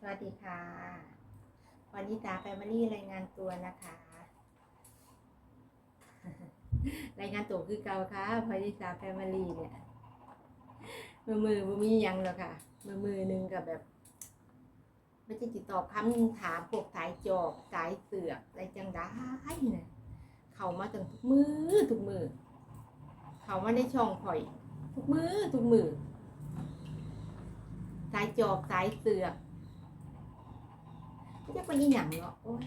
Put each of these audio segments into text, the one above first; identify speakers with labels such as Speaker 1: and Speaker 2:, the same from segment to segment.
Speaker 1: สวัสดีค่ะ วันนี้ตาแฟมิลี่รายงานตัวนะคะ รายงานตัวคือเก่าค่ะพอดีตาแฟมิลี่เนี่ย มือมือมือมียังแล้วค่ะ มือมือหนึงกับแบบไม่ใช่ติดต่อบคำถามพวกสายจอบสายเสือกอะไรจังได้เนี่ยเขามาตั้งทุกมือทุกมือ เขามาในช่องข่อย ทุกมือทุกมือสายจอบสายเสือก ไม่ใช่คนยี่หยังเนาะโอ้ย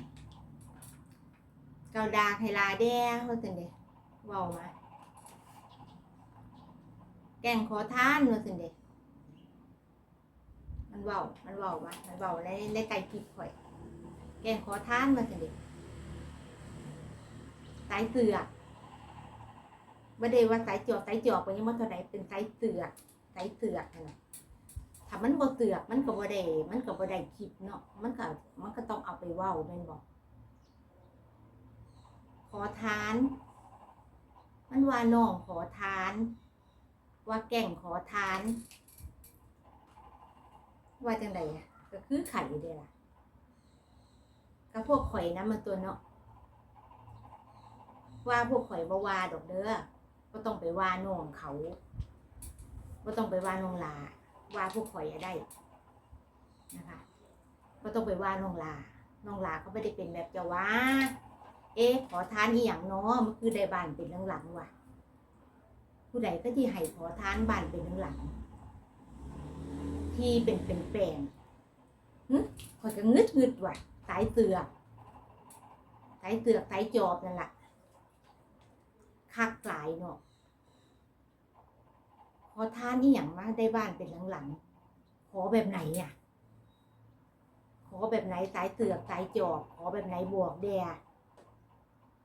Speaker 1: เกาดาไฮลาแด้เขาสินเดเว้ามา แกงขอทานว่าสินเดมันเว้ามันเว้ามามันเว้าในในไก่พริกข่อย แกงขอทานว่าสินเดสายเสือกไม่ได้ว่าสายจอบสายจอบเป็นยังมันเท่าไหร่เป็นสายเสือกสายเสือกนั่นน่ะถ้ามันบ่เสือกมันก็บ่ได้มันก็บ่ได้คลิปเนาะมันก็ ไปเว้าแม่นบ่ขอทาน มันว่าน้องขอทาน ว่าแก่งขอทาน ว่าจังไดอะก็คือไข่เด้ล่ะก็พวกข่อยนะมันตัวเนาะว่าพวกข่อยบ่ว่าดอกเด้อบ่ต้องไปว่าน้องเขาบ่ต้องไปว่าน้องลา ว่าพวกข่อยอะได้นะคะก็ต้องไปว่าน้องลา น้องลาเขาไม่ได้เป็นแบบจะว่า เอ๊ะขอทานอีหยังเนาะมันคือได้บ้านเป็นหลังๆว่ะ ผู้ใดก็ที่ให้ขอทานบ้านเป็นหลังๆที่เป็นเป็นแปลงหึขอยก็งึดงึดว่ะสายเสือกสายเสือกสายจอบนั่นแหละคักหลายเนาะขอทานนี่อย่างมาได้บ้านเป็นหลังๆขอแบบไหนอะ ขอแบบไหนสายเสือกสายจอบขอแบบไหนบวกแด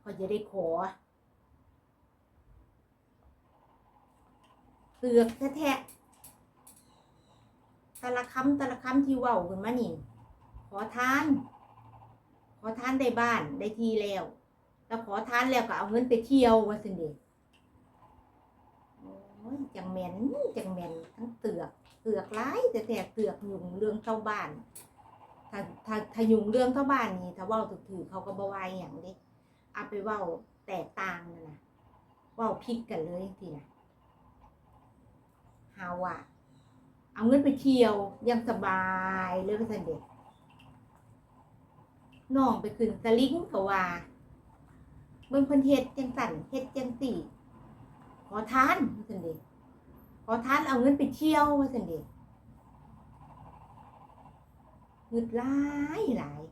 Speaker 1: ก็จะได้ขอเสือกแท้ๆต่ละคำต่ละคำที่ว้าขึ้นมานี่ ขอทาน ขอทานได้บ้านได้ทีแล้ว แล้วขอทานแล้วก็เอาเงินไปเที่ยวว่าสินเดชโอ้ยจังแมนจังแมนทั้งเตือกเตือกร้ายแต่แต่เตือกหยุ่งเรื่องเจ้าบ้าน ถ้าถ้าถ้ายุ่งเรื่องเจ้าบ้านนี่ถ้าเว้าถือๆเขาก็บวายอย่างนี้เอาไปเว้าแตกต่างนั่นะเว้าพิกกันเลยทีนะหาว่าเอาเงินไปเที่ยวยังสบายเลยว่าสันเด็กน้องไปขึ้นสลิงก็ว่าเบิ่งเพิ่นเฮ็ดจังสั่นเฮ็ดจังสี่ขอทานว่าสันเดขอทานเอาเงินไปเที่ยวว่าสันเด เงิดหลายหลาย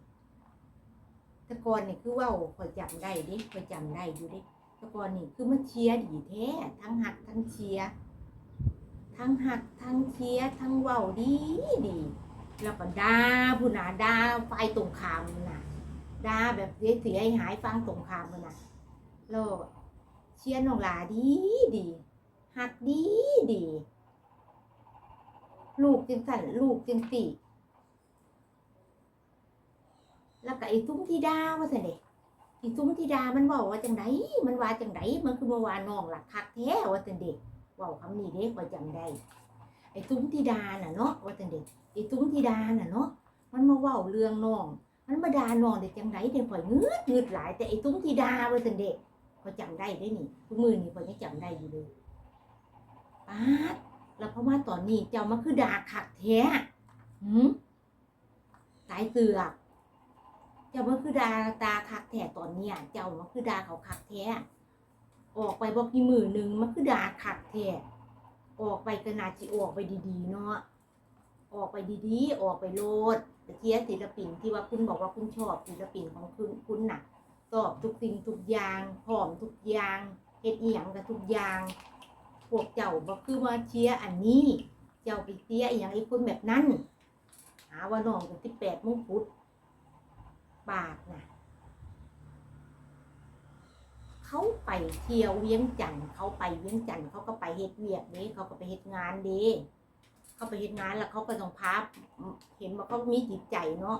Speaker 1: ตะกอนนี่คือว่าคอยจำได้ดิคอยจำได้อยู่ดิตะกอนนี่คือมันเชียร์ดีแท้ทั้งหักทั้งเชียร์ทั้งหักทั้งเชียร์ทั้งเว้าดีดีแล้วก็ด่าผู้นาด่าฝ่ายตรงขามนั่นน่ะด่าแบบเสียเสียหายฟังตรงขามมันน่ะแล้วเชียร์น้องหลาดีดีหักดีดี ลูกจึงสั่นลูกจึงตี แล้วก็ไอ้ซุ้มที่ดาว่าสิเด็ไอ้ซุ้มที่ดามันบอกว่าจังไดมันว่าจังไดมันคือเมื่อวานน้องหลักคักแท้ว่าสิเด็กว่าคำนี้เด็กว่าจำได้ไอ้ซุ้มที่ดาน่ะเนาะว่าสิเด็กไอ้ซุ้มที่ดาน่ะเนาะมันมาว่าเรื่องน้องมันมาด่าน้องเด็กจังไดเด็กข่อยงืดงืดหลายแต่ไอ้ซุ้มที่ดาว่าสิเด็กเขาจำได้ได้นี่ทุกมือนี่เขายังจำได้อยู่เลยป้าดแล้วเพราะว่าตอนนี้เจ้ามาคือดาขักแท้หืมสายเสือก เจ้ามาคือดาตาคักแท้ตอนเนี้ยเจ้ามาคือดาเขาคักแท้ออกไปบอกกี่หมือหนึ่งมันคือดาคักแท้ออกไปก็นาจิออกไปดีๆเนาะออกไปดีๆ ออกไปโลดต่เทียศิลปินที่ว่าคุณบอกว่าคุณชอบศิลปินของคุณคุณน่ะตอบทุกสิ่งทุกอย่างพร้อมทุกอย่างเฮ็ดอีหยังกับทุกอย่างพวกเจ้าบ่คือว่าเชียร์อันนี้ เจ้าไปเชียร์อีหยังไอ้คนแบบนั้น หาว่าน้องเป็นสิบแปดมงกุฎ บาทนะเขาไปเที่ยวเวียงจันทน์เขาไปเวียงจันทน์เขาก็ไปเฮ็ดเวียกเด้เขาก็ไปเฮ็ดงานเด้เขาไปเฮ็ดงานแล้วเขาก็ต้องพาเห็นว่าเขามีจิตใจเนาะ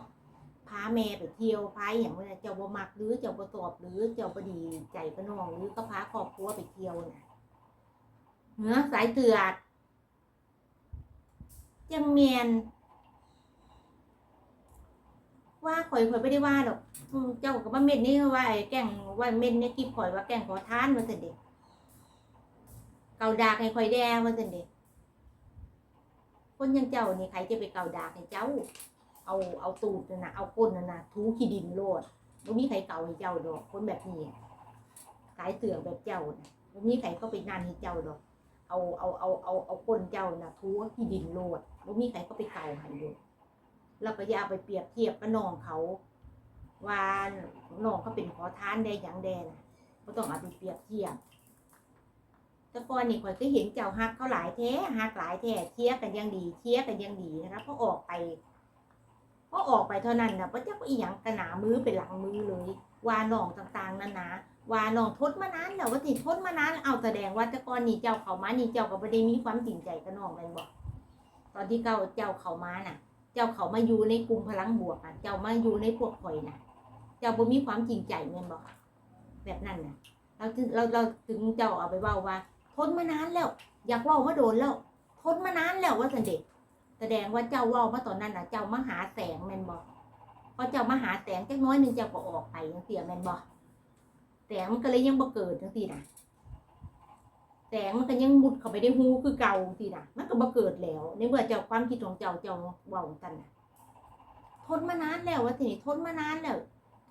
Speaker 1: พาแม่ไปเที่ยวพาอย่างว่าเจ้าบ่มักหรือเจ้าบ่ตอบหรือเจ้าบ่ดีใจกับน้องหรือก็พาครอบครัวไปเที่ยวน่ะเนื้อสายเตือดจังเมียน ว่าข่อยข่อยไม่ได้ว่าดอกเจ้าก็มาเม็ดนี่ว่าไอ้แกล้งว่าเม็ดนี่กิบข่อยว่าแกล้งขอทานว่าซั่นเด้เกาดากให้ข่อยแดงว่าซั่นเด้คนยังเจ้านี่ใครจะไปเกาดากให้เจ้า เอาเอาตูดนะเอาก้นนะถูขี้ดินโลดบ่มีใครเกาให้เจ้าดอก คนแบบนี้สายเสือแบบเจ้าน่ะบ่มีใครเข้าไปงานให้เจ้าดอก เอาเอาเอาเอาเอาก้นเจ้านะถูขี้ดินโลดบ่มีใครเข้าไปเกาให้ดอก แล้วก็อย่าเอาไปเปรียบเทียบกับน้องเขาว่าน้องเขาเป็นขอทานได้อย่างแดนะก็ต้องเอาไปเปรียบเทียบแต่ก่อนนี่ข่อยก็เห็นเจ้าฮักเขาหลายแท้ฮักหลายแท้เทียกันยังดีเทียกันยังดีนะคะพอออกไปพอออกไปเท่านั้นนะพระเจ้าก็อีหยังกระหนามือเป็นหลังมือเลย ว่าน้องต่างๆนั่นนะว่าน้องทดมานานแล้วว่าที่ทดมานานเอาแสดงว่าแต่ก่อนนี่เจ้าเขามานี่เจ้าก็ไม่ได้มีความจริงใจกับน้องเลยบอกตอนที่เก้าเจ้าเขามาน่ะ เจ้าเขามาอยู่ในกลุ่มพลังบวกอะ เจ้ามาอยู่ในพวกข่อยนะเจ้าบ่มีความจริงใจเงินบอกแบบนั้นนะเราถึงเราเราถึงเจ้าเอาไปเว่าว่า ทนมานานแล้ว อยากเว่ามาโดนแล้ว ทนมานานแล้วว่าสันเด็กแสดงว่าเจ้าเว่ามาตอนนั้นน่ะเจ้ามาหาแสงแมนบอกพอเจ้ามาหาแสงจักน้อยหนึ่งเจ้าก็ออกไปยังเสียแมนบอกแสงมันก็เลยยังบ่เกิดจังซี่นะ แสงมันก็ยังมุดเข้าไปในหูคือเก่าสินะมันก็บ่เกิดแล้ว ในเมื่อเจ้าความคิดของเจ้าเจ้าเว้ากันน่ะทนมานานแล้วว่าสิทนมานานแล้ว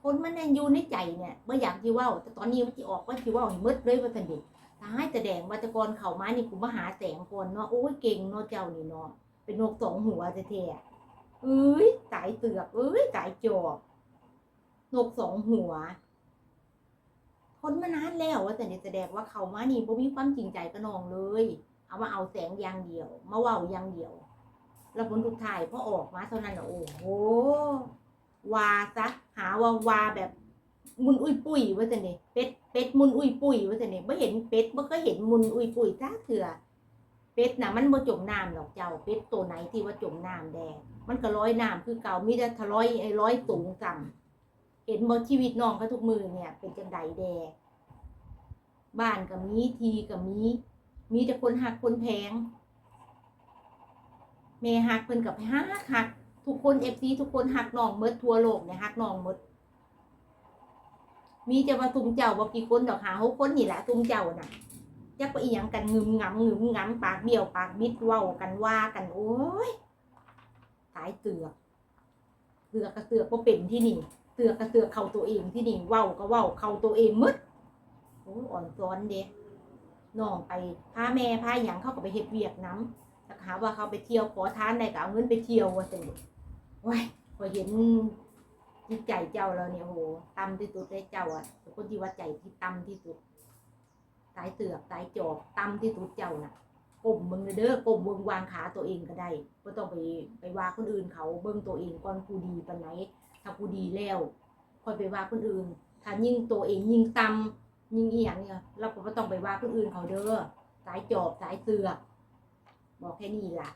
Speaker 1: ทนมันยังอยู่ในใจเนี่ยบ่อยากสิเว้าแต่ตอนนี้มันสิออกว่าสิเว้าให้หมดเลยว่าซั่นดิตายแสดงว่าตะกอนเข้ามานี่กูมาหาแสงก่อนเนาะโอ้ยเก่งเนาะเจ้านี่เนาะเป็นนกสองหัวแท้ๆเอ้ยสายเตือกเอ้ยสายจอบนกสองหัว ทนมานานแล้วว่าแต่เนี่แสดงว่าเขามานี่บ่มีความจริงใจกับน้องเลย เอามาเอาแสงอย่างเดียว มาเว้าอย่างเดียว แล้วผลสุดท้ายพอออกมาเท่านั้นนะโอ้โหวาซะหาว่าวาแบบมุนอุ้ยปุ้ยว่าแต่เนี่ยเป็ดเป็ดมุนอุ้ยปุ้ยว่าแต่เนี่บ่เห็นเป็ดบ่เคยเห็นมุนอุ้ยปุ้ยจ้าเถื่อเป็ดน่ะมันบ่จมน้ำดอกเจ้าเป็ดตัวไหนที่ว่าจมน้ำแดงมันก็ร้อยน้ำคือเก่ามีแต่ทะร้อยไอ้ร้อยสูงสั่ง เห็นบ่ชีวิตน้องเขาทุกมือเนี่ย เป็นจังไดแดบ้านก็มีทีก็มีมีแต่คนหักคนแพงแม่หักเพิ่นกับหักหักทุกคนเอฟซีทุกคนหักน้องเมดทั่วโลกเนี่ยหักน้องหมดมีจะมาตุมเจ้าบอกกี่คนดอกหาหกคนนี่แหละตุมเจ้าน่ะจักไปอีหยังกันงึมงำงึมงำปากเบี้ยวปากบิดเว้ากันว่ากันโอ้ยสายเตือกเตือกกระเตือกก็เป็นที่นี่ เตือกกระเตือกเข้าตัวเองที่นี่เว้าก็เว้าเข้าตัวเองหมดโอ้อ่อนซ้อนเด็น้องไปพาแม่พาหยังเข้าก็ไปเฮ็ดเวียกน้ำแล้วก็หาว่าเขาไปเที่ยวขอทานได้ก็เอาเงินไปเที่ยวว่าจังเลยว้ายพอเห็นจิตใจเจ้าแล้วเนี่ยโหต่ำที่สุดเลยเจ้าอะคนที่ว่าใจที่ต่ำที่สุดสายเตือกสายจอบต่ำที่สุดเจ้าน่ะก้มมึงเด้อก้มมึงวางขาตัวเองก็ได้ก็ต้องไปไปว่าคนอื่นเขาเบิ่งตัวเองก่อนกูดีปานไหน ถ้ากูดีแล้วคอยไปว่าคนอื่น ถ้ายิ่งตัวเองยิ่งต่ำยิ่งอียงเนี่ยเราก็ต้องไปว่าคนอื่นเขาเด้อสายจอบสายเสือกบอกแค่นี้ล่ะ